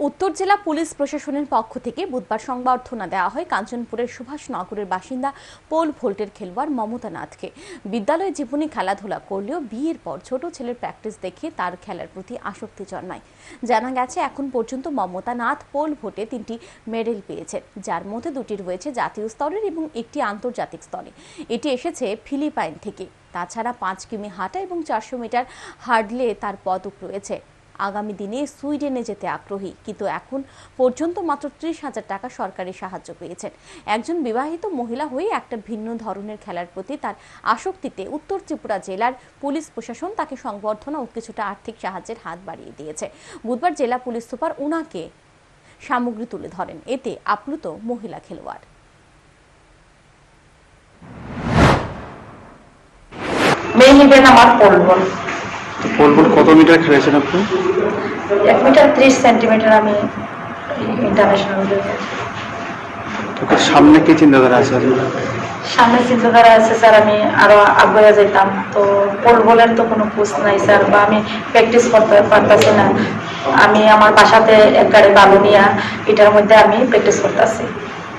উত্তর জেলা পুলিশ প্রশাসনের পক্ষ থেকে বুধবার সংবর্ধনা দেওয়া হয় কাঞ্চনপুরের সুভাষনগরের বাসিন্দা পোল ভোল্টের খেলোয়াড় মমতা নাথকে। বিদ্যালয়ে জীবনে খেলাধুলা করলেও বিয়ের পর ছোট ছেলের প্র্যাকটিস দেখে তার খেলার প্রতি আসক্তি জন্মায়। জানা গেছে, এখন পর্যন্ত মমতা নাথ পোল ভোটে তিনটি মেডেল পেয়েছে যার মধ্যে দুটি রয়েছে জাতীয় স্তরের এবং একটি আন্তর্জাতিক স্তরে। এটি এসেছে ফিলিপাইন থেকে। তাছাড়া পাঁচ কিমি হাঁটা এবং চারশো মিটার হার্ডলে তার পদক রয়েছে। আগামী দিনে সুইডেনে যেতে আগ্রহী, কিন্তু এখন পর্যন্ত মাত্র ত্রিশ হাজার টাকা সরকারি সাহায্য পেয়েছেন। একজন বিবাহিত মহিলা হয়ে একটা ভিন্ন ধরনের খেলার প্রতি তার আসক্তিতে উত্তর ত্রিপুরা জেলার পুলিশ প্রশাসন তাকে সংবর্ধনা ও কিছুটা আর্থিক সাহায্যের হাত বাড়িয়ে দিয়েছে। বুধবার জেলা পুলিশ সুপার উনাকে সামগ্রী তুলে ধরেন। এতে আপ্লুত মহিলা খেলোয়াড়। মেইন ইভেন্ট আমার পোল পোল বল কত মিটার খেলেছেন আপনি? এক মিটার ত্রিশ সেন্টিমিটার আমি ইন্টারন্যাশনাল সামনে কি চিন্তাধারা আছে সামনে চিন্তাধারা আছে স্যার আমি আরও আগ্রহে যেতাম তো পোল বলের তো কোনো কোচ নাই স্যার বা আমি প্র্যাকটিস করতে পারতাছি না। আমি আমার বাসাতে এক গাড়ি বালু নিয়ে এটার মধ্যে আমি প্র্যাকটিস করতেছি।